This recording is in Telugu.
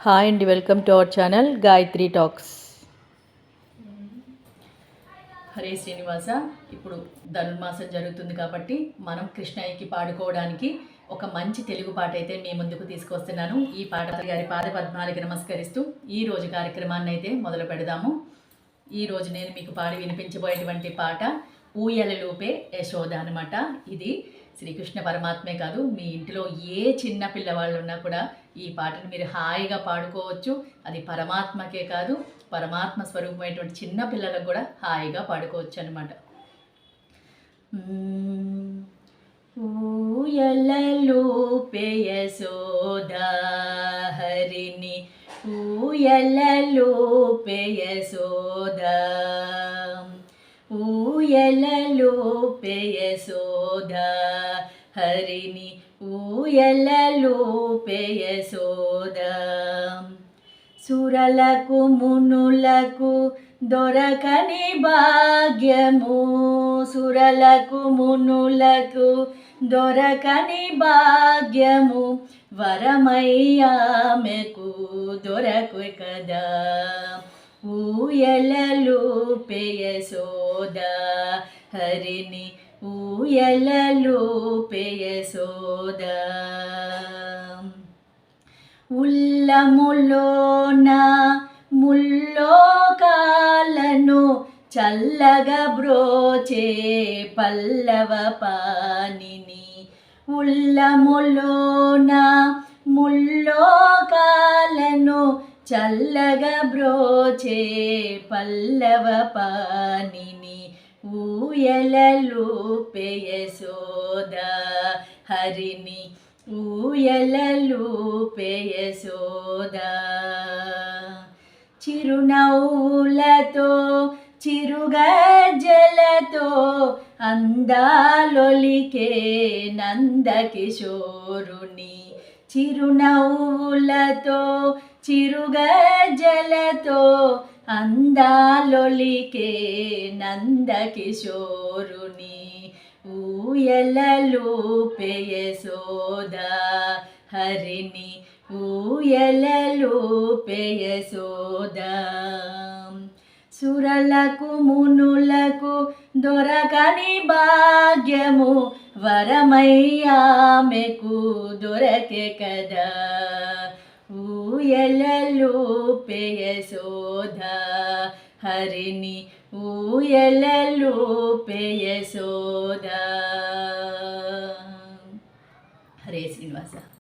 హాయ్ అండి welcome to our channel Gayatri talks. Hare Srinivasa ఇప్పుడు ధనుర్మాసం జరుగుతుంది కాబట్టి మనం కృష్ణయ్యకి పాడుకోవడానికి ఒక మంచి తెలుగు పాట అయితే మీ ముందుకు తీసుకొస్తున్నాను. ఈ పాట గారి పాద పద్మాలకి నమస్కరిస్తూ ఈ రోజు కార్యక్రమాన్ని అయితే మొదలు పెడదాము. ఈ రోజు నేను మీకు పాడి వినిపించబోయేటువంటి పాట ఊయలలోపే యశోద అనమాట ఇది శ్రీకృష్ణ పరమాత్మే కాదు మీ ఇంటిలో ఏ చిన్న పిల్లవాళ్ళు ఉన్నా కూడా ఈ పాటను మీరు హాయిగా పాడుకోవచ్చు. అది పరమాత్మకే కాదు పరమాత్మ స్వరూపమైనటువంటి చిన్న పిల్లలకు కూడా హాయిగా పాడుకోవచ్చు అనమాట ఊయలలో యశోద హరిని పేయసోదా యశోద ఊయలలోపే యశోద హరిని ఊయలలోపే సురలకు మునులకు దొరకని భాగ్యము. సురలకు మునులకు దొరకని భాగ్యము. వరమయ్యామెకు దొరకు కదా. ఊయలలు పేయసోద హరిని ఊయలలు పేయసోద. ఉల్లములోన ముల్లోకాలను చల్లగా బ్రోచే పల్లవ పానిని ఉల్లములోన ముల్లోకాలను చల్లగా బ్రోచే పల్లవ పానిని ఊయలలు పేయసోద హరిని ఊయలలు పేయసోద చిరునవ్వులతో చిరుగజ్జలతో అందాలొలికే నందకిశోరుని చిరునవ్వులతో చిరుగజ్జలతో అందాలొలికే నందకిశోరుని ఊయలలు పేయసోద హరిని ఊయలలు పేయసోద సురలకు మునులకు దొరకని భాగ్యము వరమయ్యామెకు దొరకే కదా. ఊయలలు పేయసోద హరిని ఊయలలు పేయసోద హరే శ్రీనివాస.